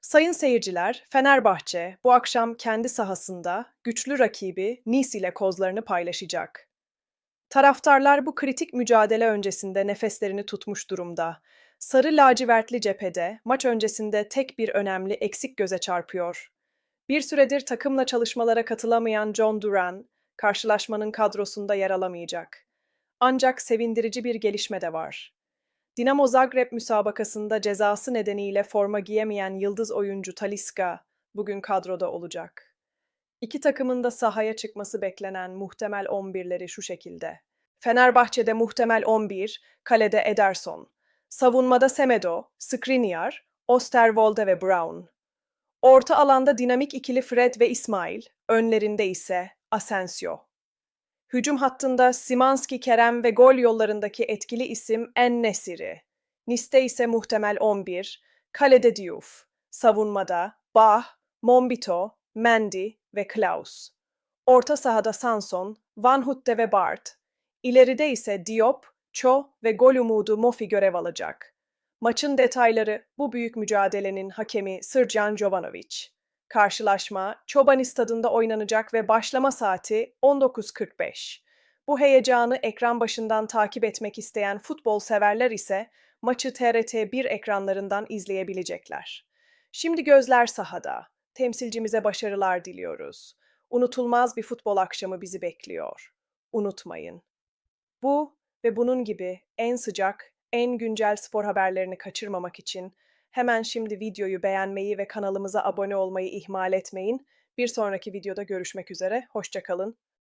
Sayın seyirciler, Fenerbahçe bu akşam kendi sahasında güçlü rakibi Nice ile kozlarını paylaşacak. Taraftarlar bu kritik mücadele öncesinde nefeslerini tutmuş durumda. Sarı lacivertli cephede maç öncesinde tek bir önemli eksik göze çarpıyor. Bir süredir takımla çalışmalara katılamayan John Duran, karşılaşmanın kadrosunda yer alamayacak. Ancak sevindirici bir gelişme de var. Dinamo Zagreb müsabakasında cezası nedeniyle forma giyemeyen yıldız oyuncu Talisca bugün kadroda olacak. İki takımın da sahaya çıkması beklenen muhtemel 11'leri şu şekilde. Fenerbahçe'de muhtemel 11, kalede Ederson. Savunmada Semedo, Skriniar, Osterwolde ve Brown. Orta alanda dinamik ikili Fred ve İsmail, önlerinde ise Asensio. Hücum hattında Simanski Kerem ve gol yollarındaki etkili isim En Nesiri. Niste ise muhtemel 11, kalede Diouf. Savunmada Bah, Mombito, Mendy ve Klaus. Orta sahada Sanson, Van Hutte ve Bart. İleride ise Diop, Cho ve gol umudu Mofi görev alacak. Maçın detayları bu büyük mücadelenin hakemi Sırcan Jovanovic. Karşılaşma Çoban stadında oynanacak ve başlama saati 19.45. Bu heyecanı ekran başından takip etmek isteyen futbol severler ise maçı TRT 1 ekranlarından izleyebilecekler. Şimdi gözler sahada. Temsilcimize başarılar diliyoruz. Unutulmaz bir futbol akşamı bizi bekliyor. Unutmayın. Bu ve bunun gibi en sıcak, en güncel spor haberlerini kaçırmamak için hemen şimdi videoyu beğenmeyi ve kanalımıza abone olmayı ihmal etmeyin. Bir sonraki videoda görüşmek üzere. Hoşçakalın.